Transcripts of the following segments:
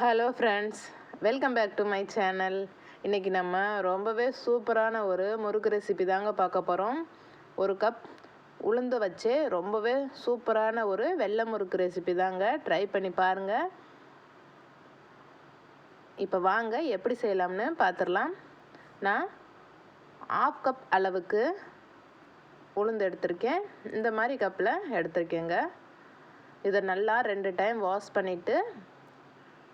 Hello friends welcome back to my channel இன்றைக்கி நம்ம ரொம்பவே சூப்பரான ஒரு முறுக்கு ரெசிபி தாங்க பார்க்க போகிறோம் ஒரு கப் உளுந்து வச்சு ரொம்பவே சூப்பரான ஒரு வெள்ளை முறுக்கு ரெசிபி தாங்க. ட்ரை பண்ணி பாருங்கள் இப்போ வாங்க எப்படி செய்யலாம்னு பார்த்துடலாம் நான் ஆஃப் கப் அளவுக்கு உளுந்து எடுத்திருக்கேன். இந்த மாதிரி கப்பில் எடுத்திருக்கேங்க. இதை நல்லா ரெண்டு டைம் வாஷ் பண்ணிவிட்டு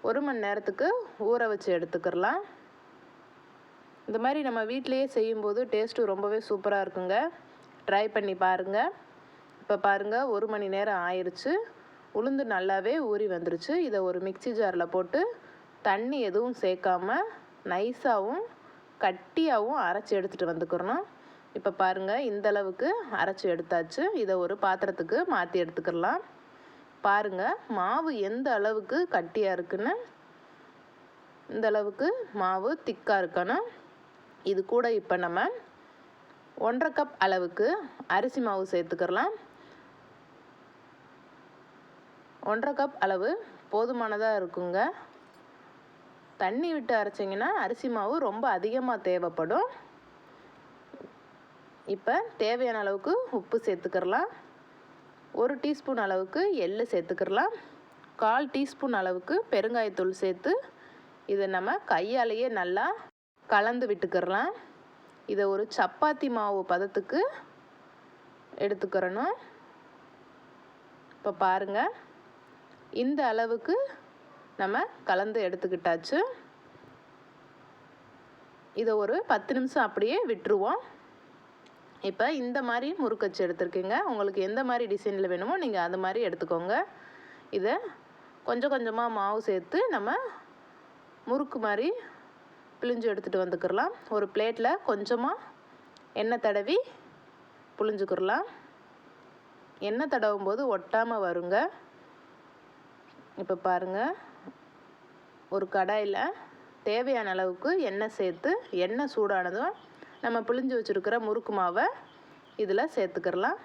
ஒரு மணி நேரத்துக்கு ஊற வச்சு எடுத்துக்கிறலாம். இந்த மாதிரி நம்ம வீட்டிலையே செய்யும்போது டேஸ்ட்டு ரொம்பவே சூப்பராக இருக்குங்க. ட்ரை பண்ணி பாருங்கள் இப்போ பாருங்கள் ஒரு மணி நேரம் ஆயிடுச்சு உளுந்து நல்லாவே ஊறி வந்துருச்சு. இதை ஒரு மிக்சி ஜாரில் போட்டு தண்ணி எதுவும் சேர்க்காம நைஸாகவும் கட்டியாகவும் அரைச்சி எடுத்துகிட்டு வந்துக்கிறணும். இப்போ பாருங்கள் இந்த அளவுக்கு அரைச்சி எடுத்தாச்சு. இதை ஒரு பாத்திரத்துக்கு மாற்றி எடுத்துக்கிடலாம் பாருங்கள் மாவு எந்த அளவுக்கு கட்டியாக இருக்குன்னு? இந்த அளவுக்கு மாவு திக்காக இருக்கணும். இது கூட இப்போ நம்ம ஒன்றரை கப் அளவுக்கு அரிசி மாவு சேர்த்துக்கிறலாம் ஒன்றரை கப் அளவு போதுமானதாக இருக்குங்க. தண்ணி விட்டு அரைச்சிங்கன்னா அரிசி மாவு ரொம்ப அதிகமாக தேவைப்படும். இப்போ தேவையான அளவுக்கு உப்பு சேர்த்துக்கிறலாம் ஒரு டீஸ்பூன் அளவுக்கு எள் சேர்த்துக்கிறலாம். கால் டீஸ்பூன் அளவுக்கு பெருங்காயத்தூள் சேர்த்து இதை நம்ம கையாலேயே நல்லா கலந்து விட்டுக்கிறலாம். இதை ஒரு சப்பாத்தி மாவு பதத்துக்கு எடுத்துக்கிறணும். இப்போ பாருங்கள் இந்த அளவுக்கு நம்ம கலந்து எடுத்துக்கிட்டாச்சு. இதை ஒரு பத்து நிமிஷம் அப்படியே விட்டுருவோம். இப்போ இந்த மாதிரி முறுக்கச்சு எடுத்துருக்கீங்க. உங்களுக்கு எந்த மாதிரி டிசைனில் வேணுமோ நீங்கள் அந்த மாதிரி எடுத்துக்கோங்க. இதை கொஞ்சம் கொஞ்சமாக மாவு சேர்த்து நம்ம முறுக்கு மாதிரி பிழிஞ்சு எடுத்துகிட்டு வந்துக்கிறலாம் ஒரு பிளேட்டில் கொஞ்சமாக எண்ணெய் தடவி புழிஞ்சுக்கிறலாம் எண்ணெய் தடவும் போது ஒட்டாமல் வருங்க. இப்போ பாருங்கள் ஒரு கடாயில் தேவையான அளவுக்கு எண்ணெய் சேர்த்து எண்ணெய் சூடானதும் நம்ம பிழிஞ்சு வச்சுருக்கிற முறுக்கு மாவை இதில் சேர்த்துக்கிறலாம்.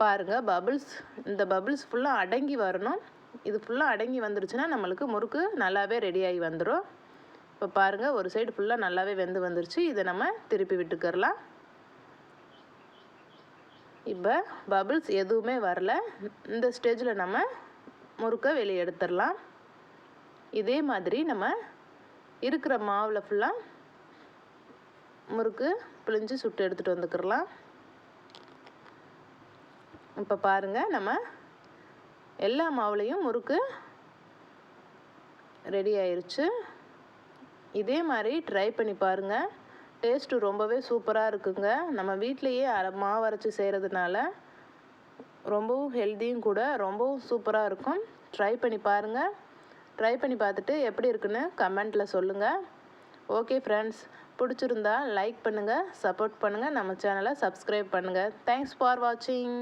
பாருங்கள் பபுள்ஸ் இந்த பபுள்ஸ் ஃபுல்லாக அடங்கி வரணும். இது ஃபுல்லாக அடங்கி வந்துருச்சுன்னா நம்மளுக்கு முறுக்கு நல்லாவே ரெடியாகி வந்துடும் இப்போ பாருங்கள் ஒரு சைடு ஃபுல்லாக நல்லாவே வெந்து வந்துருச்சு. இதை நம்ம திருப்பி விட்டுக்கிறலாம். இப்போ பபுள்ஸ் எதுவுமே வரல. இந்த ஸ்டேஜில் நம்ம முறுக்கை வெளியே எடுத்துடலாம். இதே மாதிரி நம்ம இருக்கிற மாவில் ஃபுல்லாக முறுக்கு பிழிஞ்சு சுட்டு எடுத்துகிட்டு வந்துக்கிறலாம். இப்போ பாருங்கள் நம்ம எல்லா மாவுலேயும் முறுக்கு ரெடி ஆயிடுச்சு இதே மாதிரி ட்ரை பண்ணி பாருங்கள் டேஸ்ட்டு ரொம்பவே சூப்பராக இருக்குங்க. நம்ம வீட்லேயே அரை மாவு அரைச்சி செய்கிறதுனால ரொம்பவும் ஹெல்த்தியும் கூட ரொம்பவும் சூப்பராக இருக்கும். ட்ரை பண்ணி பாருங்கள் ட்ரை பண்ணி பார்த்துட்டு எப்படி இருக்குன்னு கமெண்ட்டில் சொல்லுங்கள் ஓகே ஃப்ரெண்ட்ஸ். பிடிச்சிருந்தா லைக் பண்ணுங்கள் சப்போர்ட் பண்ணுங்கள் நம்ம சேனலை சப்ஸ்கிரைப் பண்ணுங்கள் தேங்க்ஸ் ஃபார் வாட்சிங்